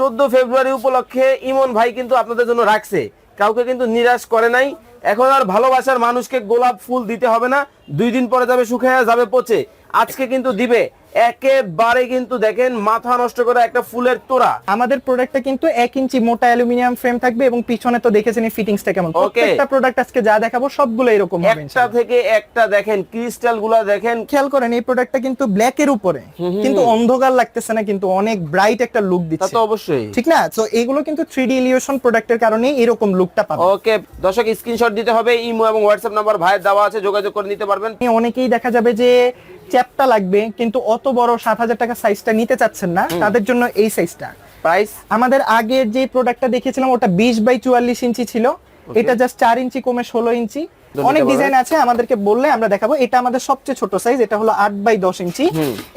চোদ্দ ফেব্রুয়ারি উপলক্ষে ইমন ভাই কিন্তু আপনাদের জন্য রাখছে। কাউকে কিন্তু নিরাশ করে নাই। এখন আর ভালোবাসার মানুষকে গোলাপ ফুল দিতে হবে না। দুই দিন পরে যাবে শুকিয়ে যাবে পচে। আজকে কিন্তু দিবে। একেবারে কিন্তু দেখেন মাথা নষ্ট করে একটা ফুলের তোড়া। আমাদের প্রোডাক্টটা কিন্তু এক ইঞ্চি মোটা অ্যালুমিনিয়াম ফ্রেম থাকবে এবং পিছনে তো দেখেছেন ফিটিংসটা কেমন। প্রত্যেকটা প্রোডাক্ট আজকে যা দেখাবো সবগুলো এরকম হবে একটা থেকে একটা দেখেন ক্রিস্টালগুলা দেখেন। খেয়াল করেন এই প্রোডাক্টটা কিন্তু ব্ল্যাক এর উপরে। কিন্তু অন্ধকার লাগতেছে না কিন্তু অনেক ব্রাইট একটা লুক দিচ্ছে তো অবশ্যই। ঠিক না? তো এগুলো কিন্তু থ্রি ডি ইলিউশন প্রোডাক্টের কারণে এরকম লুকটা পাবে ওকে দর্শক স্ক্রিনশট দিতে হবে ইমো এবং হোয়াটসঅ্যাপ নাম্বার ভাইয়ের দেওয়া আছে যোগাযোগ করে নিতে পারবেন। অনেকেই দেখা যাবে যে চ্যাপটা লাগবে কিন্তু অত বড় সাত হাজার টাকা সাইজটা নিতে চাচ্ছেন না তাদের জন্য এই সাইজটা প্রাইস আমাদের আগের যে প্রোডাক্টটা দেখেছিলাম ওটা বিশ বাই চুয়াল্লিশ ইঞ্চি ছিল। এটা জাস্ট চার ইঞ্চি কমে ষোলো ইঞ্চি। অনেক ডিজাইন আছে আমাদেরকে বললে আমরা দেখাবো। এটা আমাদের সবচেয়ে ছোট সাইজ এটা হলো আট বাই দশ ইঞ্চি।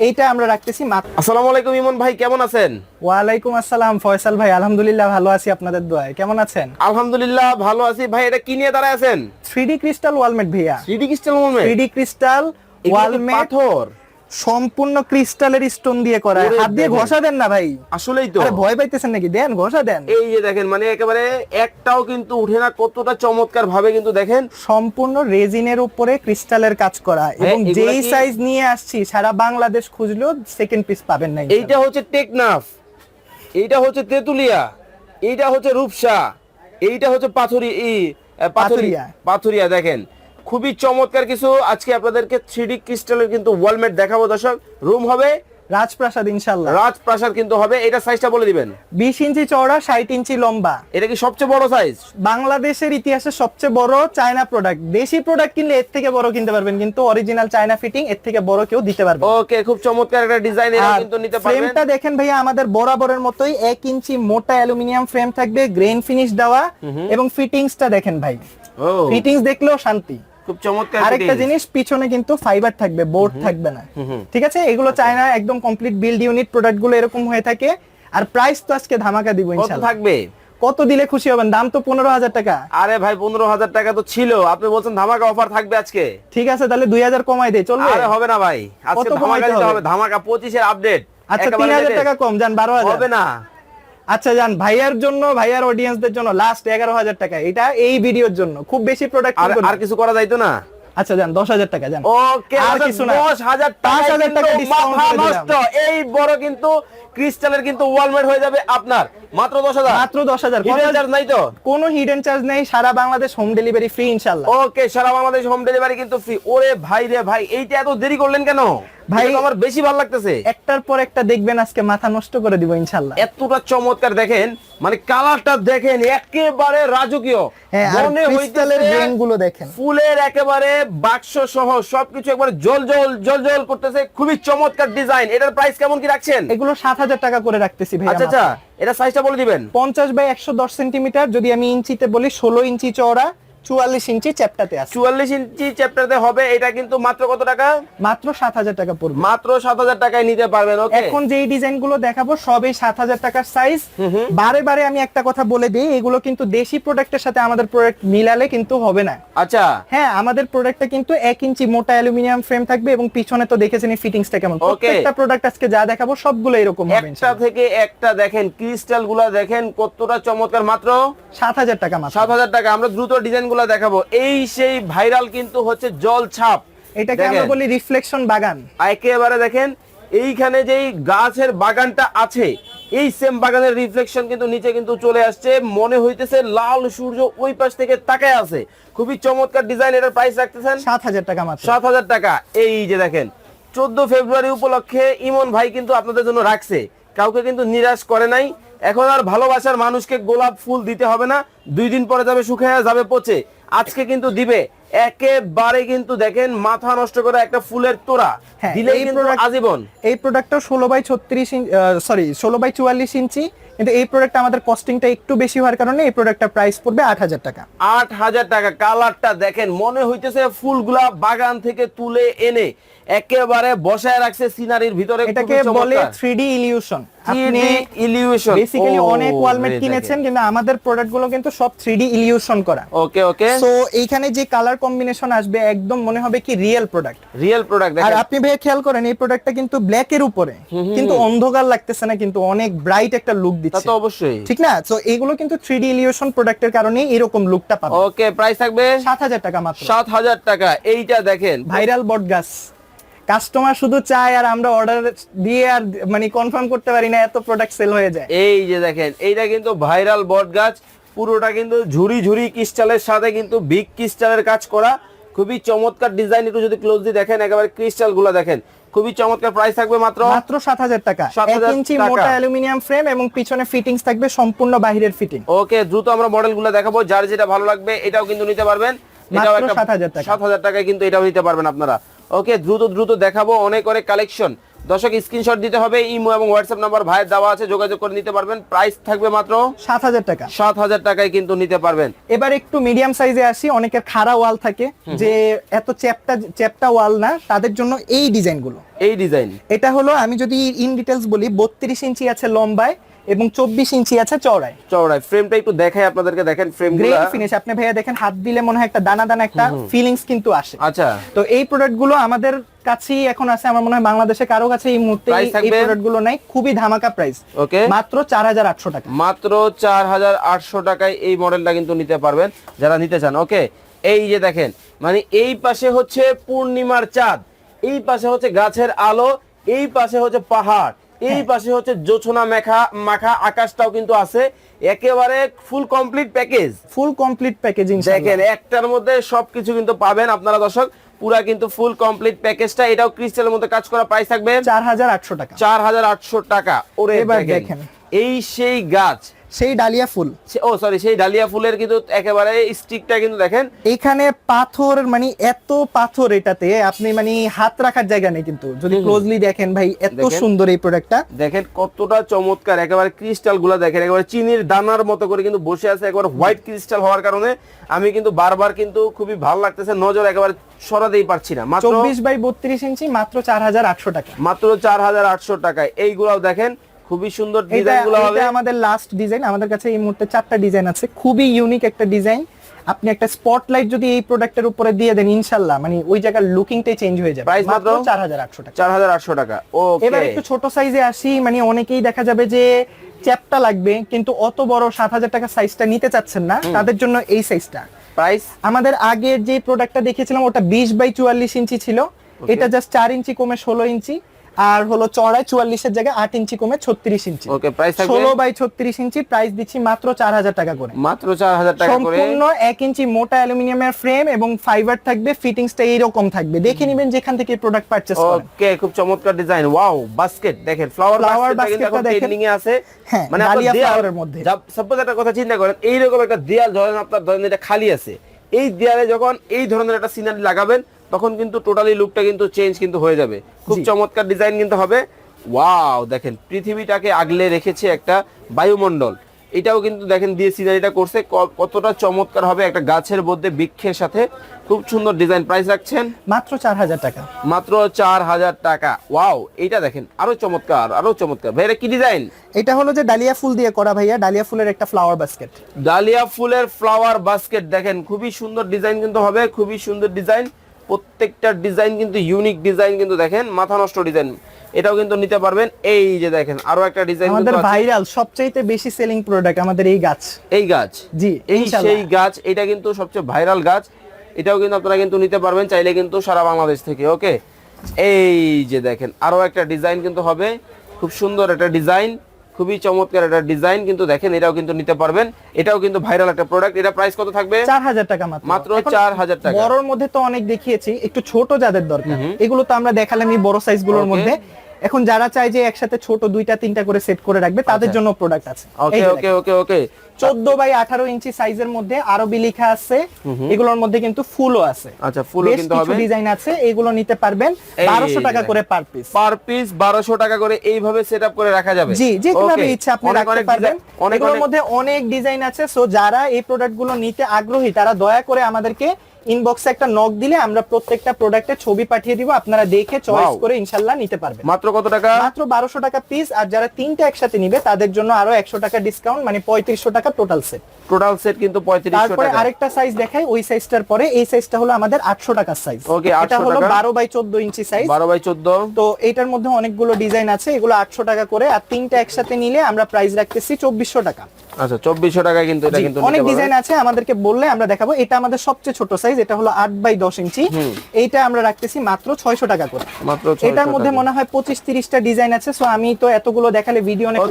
এইটা আমরা রাখতেছি আসসালামু আলাইকুম ইমন ভাই কেমন আছেন? ওয়ালাইকুম আসসালাম ফয়সাল ভাই। আলহামদুলিল্লাহ ভালো আছি আপনাদের দোয়ায়। কেমন আছেন? আলহামদুলিল্লাহ ভালো আছি। ভাই এটা কি নিয়ে দাঁড়ায় আছেন? থ্রি ক্রিস্টাল ওয়ালমেট ভাইয়া। Three D crystal moment three crystal wall mat পাথর? সম্পূর্ণ ক্রিস্টালের স্টোন দিয়ে করা। হাত দিয়ে ঘষা দেন না ভাই। আসলেই তো। ভয় পাইতেছেন নাকি? দেন ঘষা দেন। এই যে দেখেন মানে একেবারে একটাও কিন্তু উঠে না কতটা চমৎকার ভাবে কিন্তু দেখেন। সম্পূর্ণ রেজিনের উপরে ক্রিস্টালের কাজ করা। এবং যেই সাইজ নিয়ে আসছি সারা বাংলাদেশ খুঁজলেও সেকেন্ড পিস পাবেন না এইটা হচ্ছে টেকনাফ। এইটা হচ্ছে তেতুলিয়া। এইটা হচ্ছে রূপসা। এইটা হচ্ছে পাথুরি পাথুরিয়া। পাথুরিয়া দেখেন। খুবই চমৎকার কিছু। আজকে আপনাদেরকে থ্রিডি ক্রিস্টালের কিন্তু ওয়ালমেট দেখাবো দর্শক। রুম হবে রাজপ্রাসাদ ইনশাল্লাহ রাজপ্রাসাদ কিন্তু হবে। এটা সাইজটা বলে দিবেন। বিশ ইঞ্চি চওড়া ষাট ইঞ্চি লম্বা। এটা কি সবচেয়ে বড় সাইজ বাংলাদেশের ইতিহাসে সবচেয়ে বড় চায়না প্রোডাক্ট দেশি প্রোডাক্ট কিনলে এর থেকে বড় কিনতে পারবেন কিন্তু অরিজিনাল চায়না ফিটিং এর থেকে বড় কেউ দিতে পারবে ওকে খুব চমৎকার একটা ডিজাইন এটা কিন্তু নিতে পারবেন। ফ্রেমটা দেখেন ভাইয়া আমাদের বরাবরের মতোই এক ইঞ্চি মোটা অ্যালুমিনিয়াম ফ্রেম থাকবে গ্রেন ফিনিশ দেওয়া এবং ফিটিংসটা দেখেন ভাই। ফিটিংস দেখলেও শান্তি। খুব চমৎকার আরেকটা জিনিস পিছনে কিন্তু ফাইবার থাকবে বোর্ড থাকবে না। ঠিক আছে? এগুলো চায়না একদম কমপ্লিট বিল্ড ইউনিট প্রোডাক্টগুলো এরকম হয়ে থাকে। আর প্রাইস তো আজকে ধামাকা দিব ইনশাআল্লাহ। থাকবে? কত দিলে খুশি হবেন? দাম তো পনেরো হাজার টাকা। আরে ভাই পনেরো হাজার টাকা তো ছিল। আপনি বলছেন ধামাকা অফার থাকবে আজকে। ঠিক আছে তাহলে দুই হাজার কমাই দেয় চলবে? আরে হবে না ভাই। আজকে ধামাকা দিতে? হবে? ধামাকা পঁচিশের আপডেট আচ্ছা তিন হাজার টাকা কম যান বারো হাজার। হবে না। আচ্ছা যান ভাইয়ার জন্য ভাইয়ার অডিয়েন্সদের জন্য লাস্ট এগারো হাজার টাকা। এটা এই ভিডিওর জন্য। খুব বেশি প্রোডাক্ট আর কিছু করা যাইতো না? আচ্ছা যান দশ হাজার টাকা যান ওকে আর কিছু না। দশ হাজার পাঁচ টাকা হাজার টাকা এই বড় কিন্তু ক্রিস্টালের কিন্তু ওয়ালমেট হয়ে যাবে আপনার। মাত্র দশ হাজার? মাত্র দশ হাজার। হিডেন চার্জ নাই তো? কোনো হিডেন চার্জ নেই সারা বাংলাদেশ হোম ডেলিভারি ফ্রি ইনশাল্লাহ ওকে সারা বাংলাদেশ হোম ডেলিভারি কিন্তু ফ্রি ওরে ভাই রে ভাই এইটা এত দেরি করলেন কেন? ভাই- আমার বেশি ভালো লাগতেছে। একটার পর একটা দেখবেন আজকে মাথা নষ্ট করে দিব ইনশাল্লাহ এতটা চমৎকার দেখেন মানে কালারটা দেখেন একেবারে রাজকীয়। হ্যাঁ মনে গুলো দেখেন। ফুলের একেবারে বাক্স সহ সবকিছু একবারে জল জল জল জল করতেছে। খুবই চমৎকার ডিজাইন এটার প্রাইস কেমন কি রাখছেন? এগুলো সাত হাজার টাকা করে রাখতেছি ভাই আচ্ছা আচ্ছা। এটা সাইজটা বলে দিবেন। পঞ্চাশ বাই একশো দশ সেন্টিমিটার যদি আমি ইঞ্চিতে বলি, ষোলো ইঞ্চি চওড়া চুয়াল্লিশ ইঞ্চি চ্যাপটাতে আছে। চুয়াল্লিশ ইঞ্চি হবে এটা কিন্তু মাত্র কত টাকা? মাত্র সাত হাজার টাকা পড়বে। মাত্র সাত হাজার টাকায় নিতে পারবেন এখন ডিজাইনগুলো দেখাবো সবই সাত হাজার টাকার সাইজ বারে বারে আমি একটা কথা বলে দিই এগুলো কিন্তু দেশি প্রোডাক্টের সাথে আমাদের প্রোডাক্ট মিলালে কিন্তু হবে না। আচ্ছা। হ্যাঁ আমাদের প্রোডাক্টটা কিন্তু এক ইঞ্চি মোটা অ্যালুমিনিয়াম ফ্রেম থাকবে এবং পিছনে তো দেখেছেন ফিটিংসটা কেমন. প্রত্যেকটা প্রোডাক্ট আজকে যা দেখাবো সবগুলো এরকম হবে একটা থেকে একটা দেখেন ক্রিস্টালগুলা দেখেন কতটা চমৎকার মাত্র সাত হাজার টাকা মাত্র। সাত হাজার টাকা। আমরা দ্রুত ডিজাইন গুলা দেখাবো। এই সেই ভাইরাল কিন্তু হচ্ছে জল ছাপ। এটাকে আমরা বলি রিফ্লেকশন বাগান। একেবারে দেখেন এইখানে যেই গাছের বাগানটা আছে এই সেম বাগানের রিফ্লেকশন কিন্তু নিচে কিন্তু চলে আসছে। মনে হইতেছে লাল সূর্য ওই পাশ থেকে তাকায় আছে। খুবই চমৎকার ডিজাইন এটার প্রাইস রাখতেছেন সাত হাজার টাকা মাত্র। সাত হাজার টাকা। এই যে দেখেন চোদ্দ ফেব্রুয়ারি উপলক্ষে ইমন ভাই কিন্তু আপনাদের জন্য রাখছে। কাউকে কিন্তু নিরাশ করে নাই। এখন আর ভালোবাসার মানুষকে গোলাপ ফুল দিতে হবে না। দুই দিন পরে যাবে শুকিয়ে যাবে পচে। আজকে কিন্তু দিবে। একেবারে কিন্তু দেখেন মাথা নষ্ট করে একটা ফুলের তোড়া। হ্যাঁ, দিলে কিন্তু আজীবন। এই প্রোডাক্টটা ষোলো বাই ছত্রিশ সরি ষোলো বাই চুয়াল্লিশ ইঞ্চি। কিন্তু এই প্রোডাক্ট আমাদের কস্টিংটা একটু বেশি হওয়ার কারণে এই প্রোডাক্টটা প্রাইস পড়বে আট হাজার টাকা। আট হাজার টাকা। কালারটা দেখেন মনে হইতেছে ফুলগুলা বাগান থেকে তুলে এনে একেবারে বসায় রাখছে সিনারির ভিতরে। এটাকে বলে থ্রি ডি ইলিউশন আপনি ইলিউশন বেসিক্যালি অনেক ওয়ালমেট কিনেছেন কিন্তু আমাদের প্রোডাক্টগুলো কিন্তু সব থ্রি ডি ইলিউশন করা। ওকে ওকে সো এইখানে যে কালার কম্বিনেশন আসবে একদম মনে হবে কি রিয়েল প্রোডাক্ট রিয়েল প্রোডাক্ট আর আপনি ভাইয়া খেয়াল করেন এই প্রোডাক্টটা কিন্তু ব্ল্যাক এর উপরে। কিন্তু অন্ধকার লাগতেছে না কিন্তু অনেক ব্রাইট একটা লুক তা তো অবশ্যই। ঠিক না? তো এগুলো কিন্তু থ্রি ডি ইলিউশন প্রোডাক্টের কারণে এরকম লুকটা পাবে ওকে প্রাইস থাকবে সাত হাজার টাকা মাত্র। সাত হাজার টাকা। এইটা দেখেন। ভাইরাল বট গাছ। কাস্টমার শুধু চায় আর আমরা অর্ডার দিয়ে আর মানে কনফার্ম করতে পারি না এত প্রোডাক্ট সেল হয়ে যায়। এই যে দেখেন এইটা কিন্তু ভাইরাল বট গাছ। পুরোটা কিন্তু ঝুরি ঝুরি ক্রিস্টালের সাথে কিন্তু বিগ ক্রিস্টালের কাজ করা। খুবই চমৎকার ডিজাইন একটু যদি ক্লোজলি দেখেন একেবারে ক্রিস্টালগুলো দেখেন। খুবই চমৎকার প্রাইস থাকবে মাত্র মাত্র সাত হাজার টাকা। 7,000 এক ইঞ্চি মোটা অ্যালুমিনিয়াম ফ্রেম এবং পিছনে ফিটিংস থাকবে সম্পূর্ণ বাহিরের ফিটিং ওকে দ্রুত আমরা মডেলগুলো দেখাবো যার যেটা ভালো লাগবে এটাও কিন্তু নিতে পারবেন। এটাও একটা 7,000 টাকা। সাত হাজার টাকায় কিন্তু এটাও নিতে পারবেন আপনারা। ওকে দ্রুত দ্রুত দেখাবো অনেক অনেক কালেকশন দর্শক স্ক্রিনশট দিতে হবে ইমো এবং হোয়াটসঅ্যাপ নাম্বার ভাইয়ের দেওয়া আছে যোগাযোগ করে নিতে পারবেন। প্রাইস থাকবে মাত্র সাত হাজার টাকা। সাত হাজার টাকায় কিন্তু নিতে পারবেন। এবার একটু মিডিয়াম সাইজে আসি অনেকের খাড়া ওয়াল থাকে যে এত চ্যাপটা চ্যাপটা ওয়াল না তাদের জন্য এই ডিজাইনগুলো এই ডিজাইন এটা হলো আমি যদি ইন ডিটেলস বলি বত্রিশ ইঞ্চি আছে লম্বায় এবং চব্বিশ ইঞ্চি আছে চওড়ায়। চওড়ায়। ফ্রেমটা একটু দেখাই আপনাদেরকে। দেখেন ফ্রেম গ্রেন ফিনিশ আপনি ভাইয়া দেখেন হাত দিলে মনে হয় একটা দানা দানা একটা ফিলিংস কিন্তু আসে। আচ্ছা। তো এই প্রোডাক্টগুলো আমাদের কাছেই এখন আছে। আমার মনে হয় বাংলাদেশে কারও কাছে এই মুহূর্তে এই প্রোডাক্টগুলো নাই। খুবই ধামাকা প্রাইস ওকে মাত্র চার হাজার আটশো টাকা। মাত্র চার হাজার আটশো টাকায় এই মডেলটা কিন্তু নিতে পারবেন। যারা নিতে চান ওকে এই যে দেখেন মানে এই পাশে হচ্ছে পূর্ণিমার চাঁদ। এই পাশে হচ্ছে গাছের আলো। এই পাশে হচ্ছে পাহাড়। এই পাশে হচ্ছে জোছনা মেখা মাখা আকাশটাও কিন্তু আছে। একেবারে full complete package full complete packaging দেখেন একটার মধ্যে সবকিছু কিন্তু পাবেন আপনারা দর্শক। পুরা কিন্তু ফুল কমপ্লিট প্যাকেজটা এটাও ক্রিস্টালের মধ্যে কাজ করা প্রাইস থাকবে চার হাজার আটশো টাকা। চার হাজার আটশো টাকা। ওরে দেখেন। এই সেই গাছ সেই ডালিয়া ফুল। ও সরি সেই ডালিয়া ফুলের কিন্তু একেবারে স্টিকটা কিন্তু দেখেন। এখানে পাথর মানে এত পাথর এটাতে আপনি মানে হাত রাখার জায়গা নেই কিন্তু। যদি ক্লোজলি দেখেন ভাই এত সুন্দর এই প্রোডাক্টটা দেখেন কতটা চমৎকার একেবারে ক্রিস্টালগুলা দেখেন একেবারে চিনির দানার মতো করে কিন্তু বসে আছে একেবারে হোয়াইট ক্রিস্টাল হওয়ার কারণে আমি কিন্তু বারবার কিন্তু খুবই ভালো লাগতেছে নজর একেবারে সরাতেই পারছি না। মাত্র চব্বিশ বাই বত্রিশ ইঞ্চি মাত্র চার হাজার আটশো টাকা। মাত্র চার হাজার আটশো টাকায়। এইগুলাও দেখেন খুবই সুন্দর এটা ডিজাইনগুলো হবে। এটা আমাদের লাস্ট ডিজাইন আমাদের কাছে এই মুহূর্তে চারটা ডিজাইন আছে। খুবই ইউনিক একটা ডিজাইন আপনি একটা স্পটলাইট যদি এই প্রোডাক্টের উপরে দিয়ে দেন ইনশাল্লাহ মানে ওই জায়গার লুকিংটাই চেঞ্জ হয়ে যাবে। Price মাত্র? চার হাজার আটশো টাকা। চার হাজার আটশো টাকা। এবার একটু ছোট সাইজে আসি। মানে অনেকেই দেখা যাবে যে চ্যাপটা লাগবে কিন্তু অত বড় সাত হাজার টাকা সাইজটা নিতে চাচ্ছেন না। তাদের জন্য এই সাইজটা প্রাইস আমাদের আগের যে প্রোডাক্টটা দেখেছিলাম ওটা বিশ বাই চুয়াল্লিশ ইঞ্চি ছিল। এটা জাস্ট চার ইঞ্চি কমে ষোলো ইঞ্চি। আর হলো চড়ায় চুয়াল্লিশের জায়গায় আট ইঞ্চি কমে ছত্রিশ ইঞ্চি। ওকে প্রাইস ষোলো বাই ছত্রিশ ইঞ্চি প্রাইস দিচ্ছি মাত্র চার হাজার টাকা করে। মাত্র চার হাজার টাকা সম্পূর্ণ এক ইঞ্চি মোটা অ্যালুমিনিয়ামের ফ্রেম এবং ফাইবার থাকবে ফিটিংসটা এইরকম থাকবে। দেখে নিবেন যেখান থেকে প্রোডাক্ট পারচেস করেন। ওকে খুব চমৎকার ডিজাইন ওয়াও বাস্কেট দেখেন ফ্লাওয়ার Flower বাস্কেটটা কিন্তু এখন basket টা দেখেন। এ আছে। হ্যাঁ, মানে ডালিয়া এর মধ্যে। সাপোজ একটা কথা চিন্তা করেন এইরকম একটা দেয়াল ধরেন আপনার ধরেন এটা খালি আছে। এই দেয়ালে যখন এই ধরনের একটা সিনারি লাগাবেন তখন কিন্তু টোটালি লুকটা কিন্তু চেঞ্জ কিন্তু হয়ে যাবে। খুব চমৎকার ডিজাইন কিন্তু হবে। ওয়াও দেখেন পৃথিবীটাকে আগলে রেখেছে একটা বায়ুমণ্ডল। এটাও কিন্তু দেখেন দিয়ে সিনারিটা করছে। কতটা চমৎকার হবে একটা গাছের মধ্যে বৃক্ষের সাথে। খুব সুন্দর ডিজাইন প্রাইস রাখছেন। মাত্র চার হাজার টাকা। মাত্র চার হাজার টাকা। ওয়াও এটা দেখেন আরও চমৎকার আরও চমৎকার। ভাই এটা কি ডিজাইন এটা হলো যে ডালিয়া ফুল দিয়ে করা ভাইয়া। ডালিয়া ফুলের একটা ফ্লাওয়ার বাস্কেট ডালিয়া ফুলের ফ্লাওয়ার বাস্কেট দেখেন খুবই সুন্দর ডিজাইন কিন্তু হবে খুবই সুন্দর ডিজাইন প্রত্যেকটা ডিজাইন কিন্তু ইউনিক ডিজাইন কিন্তু দেখেন মাথা নষ্ট ডিজাইন এটাও কিন্তু নিতে পারবেন। এই যে দেখেন আরও একটা ডিজাইন আমাদের ভাইরাল সবচাইতে বেশি সেলিং প্রোডাক্ট আমাদের এই গাছ। এই গাছ? জি এই। সেই গাছ এটা কিন্তু সবচেয়ে ভাইরাল গাছ। এটাও কিন্তু আপনারা কিন্তু নিতে পারবেন চাইলে কিন্তু সারা বাংলাদেশ থেকে ওকে? এই যে দেখেন আরও একটা ডিজাইন কিন্তু হবে। খুব সুন্দর একটা ডিজাইন খুবই চমৎকার একটা ডিজাইন কিন্তু দেখেন এটাও কিন্তু নিতে পারবেন। এটাও কিন্তু ভাইরাল একটা প্রোডাক্ট এটা প্রাইস কত থাকবে? চার হাজার টাকা মাত্র। মাত্র চার 4,000 টাকা। বড়র মধ্যে তো অনেক দেখিয়েছি একটু ছোট যাদের দরকার। এগুলো তো আমরা দেখালাম এই বড় সাইজগুলোর মধ্যে। এখন যারা চায় যে একসাথে ছোট দুইটা তিনটা করে সেট করে রাখবে তাদের জন্য প্রোডাক্ট আছে। ওকে ওকে ওকে ওকে চোদ্দ বাই আঠারো ইঞ্চি সাইজের মধ্যে আরবি লেখা আছে। এগুলোর মধ্যে কিন্তু ফুলও আছে। আচ্ছা ফুলও কিন্তু হবে। ডিজাইন আছে এগুলো নিতে পারবেন এই বারোশো টাকা করে পার পিস পার পিস বারোশো টাকা করে এইভাবে সেট করে রাখা যাবে। জি যে কীভাবে. ইচ্ছা আপনি রাখতে পারবেন। এগুলোর মধ্যে অনেক ডিজাইন আছে সো যারা এই প্রোডাক্টগুলো নিতে আগ্রহী তারা দয়া করে আমাদেরকে ইনবক্সে একটা নক দিলে আমরা প্রত্যেকটা প্রোডাক্টের ছবি পাঠিয়ে দিব আপনারা দেখে চয়েস করে ইনশাল্লাহ নিতে পারবেন। মাত্র কত টাকা? মাত্র বারোশো টাকা পিস আর যারা তিনটা একসাথে নিবে তাদের জন্য আরও একশো টাকা ডিসকাউন্ট মানে পঁয়ত্রিশশো টাকা টোটাল সেট টোটাল সেট কিন্তু পঁয়ত্রিশশো তারপরে টাকা। আরেকটা সাইজ দেখাই ওই সাইজটার পরে এই সাইজটা হলো আমাদের আটশো টাকার সাইজ Okay, এটা হলো। বারো বাই চোদ্দ ইঞ্চি সাইজ বারো বাই চোদ্দ। তো এইটার মধ্যে অনেকগুলো ডিজাইন আছে এগুলো আটশো টাকা করে আর তিনটা একসাথে নিলে আমরা প্রাইস রাখতেছি চব্বিশশো টাকা। আচ্ছা চব্বিশশো টাকা কিন্তু এটা কিন্তু অনেক ডিজাইন আছে আমাদেরকে বললে আমরা দেখাবো। এটা আমাদের সবচেয়ে ছোট সাইজ এটা হলো আট বাই দশ ইঞ্চি। এইটা আমরা রাখতেছি মাত্র ছয়শো টাকা করে। মাত্র এটার মধ্যে মনে হয় পঁচিশ তিরিশটা ডিজাইন আছে সো আমি তো এতগুলো দেখালে ভিডিও অনেক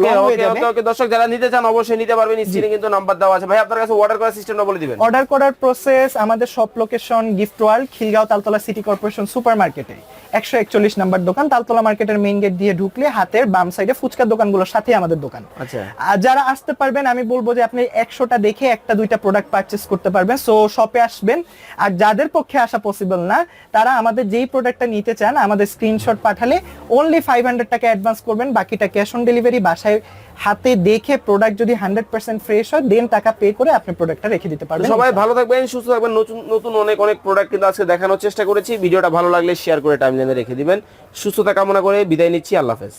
দর্শক যারা নিতে চান অবশ্যই নিতে পারবেন স্ক্রিনে কিন্তু নাম্বার দেওয়া আছে। ভাই আপনার কাছে অর্ডার করার সিস্টেমটা বলে দিবেন। অর্ডার করার প্রসেস আমাদের সব location gift world Khilgaon Taltala city corporation super মার্কেটে একশো একচল্লিশ নাম্বার দোকান তালতলা মার্কেটের মেইন গেট দিয়ে ঢুকলে হাতের বাম সাইডে ফুচকার দোকানগুলোর সাথে আমাদের দোকান। আচ্ছা। আর যারা আসতে পারবেন আমি বলব যে আপনি একশোটা দেখে একটা দুইটা প্রোডাক্ট পারচেস করতে পারবেন। সো শপে আসবেন আর যাদের পক্ষে আসা পসিবল না, তারা আমাদের যেই প্রোডাক্টটা নিতে চান, আমাদের স্ক্রিনশট পাঠালে অনলি ফাইভ হান্ড্রেড টাকা অ্যাডভান্স করবেন, বাকিটা ক্যাশ অন ডেলিভারি বাসায় হাতে দেখে প্রোডাক্ট যদি হান্ড্রেড পার্সেন্ট ফ্রেশ হয় দেন টাকা পে করে আপনি প্রোডাক্টটা রেখে দিতে পারবেন। সবাই ভালো থাকবেন, সুস্থ থাকবেন, নতুন নতুন অনেক অনেক প্রোডাক্ট কিন্তু আজকে দেখানোর চেষ্টা করেছি। ভিডিওটা ভালো লাগলে শেয়ার করে টাইম রেখে দিবেন। সুস্থতা কামনা করে বিদায় নিচ্ছি, আল্লাহ হাফেজ।